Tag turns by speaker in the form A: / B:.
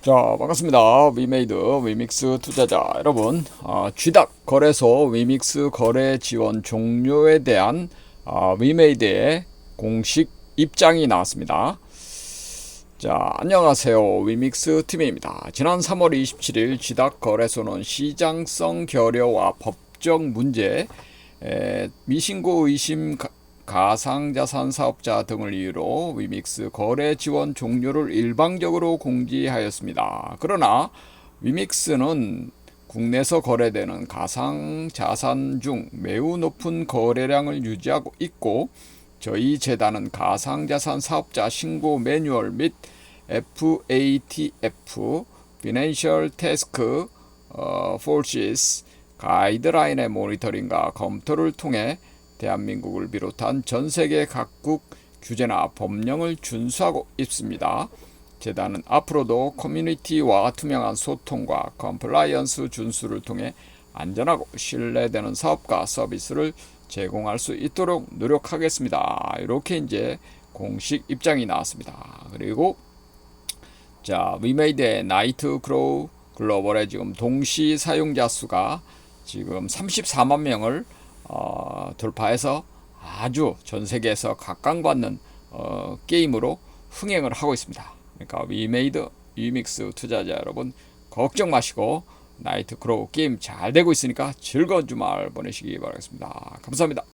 A: 자 반갑습니다. 위메이드 위믹스 투자자. 여러분 아, 쥐닥 거래소 위믹스 거래 지원 종료에 대한 아, 위메이드의 공식 입장이 나왔습니다. 자 안녕하세요. 위믹스 팀입니다. 지난 3월 27일 쥐닥 거래소는 시장성 결여와 법적 문제 에, 미신고 의심 가- 가상자산 사업자 등을 이유로 위믹스 거래 지원 종료를 일방적으로 공지하였습니다. 그러나 위믹스는 국내에서 거래되는 가상자산 중 매우 높은 거래량을 유지하고 있고 저희 재단은 가상자산 사업자 신고 매뉴얼 및 FATF Financial Task 어, Forces 가이드라인의 모니터링과 검토를 통해 대한민국을 비롯한 전 세계 각국 규제나 법령을 준수하고 있습니다. 재단은 앞으로도 커뮤니티와 투명한 소통과 컴플라이언스 준수를 통해 안전하고 신뢰되는 사업과 서비스를 제공할 수 있도록 노력하겠습니다. 이렇게 이제 공식 입장이 나왔습니다. 그리고 자, 위메이드의 나이트 크로우 글로벌의 지금 동시 사용자 수가 지금 34만 명을 어, 돌파해서 아주 전 세계에서 각광받는 어, 게임으로 흥행을 하고 있습니다. 그러니까 위메이드 위믹스 투자자 여러분 걱정 마시고 나이트 크로우 게임 잘 되고 있으니까 즐거운 주말 보내시기 바라겠습니다. 감사합니다.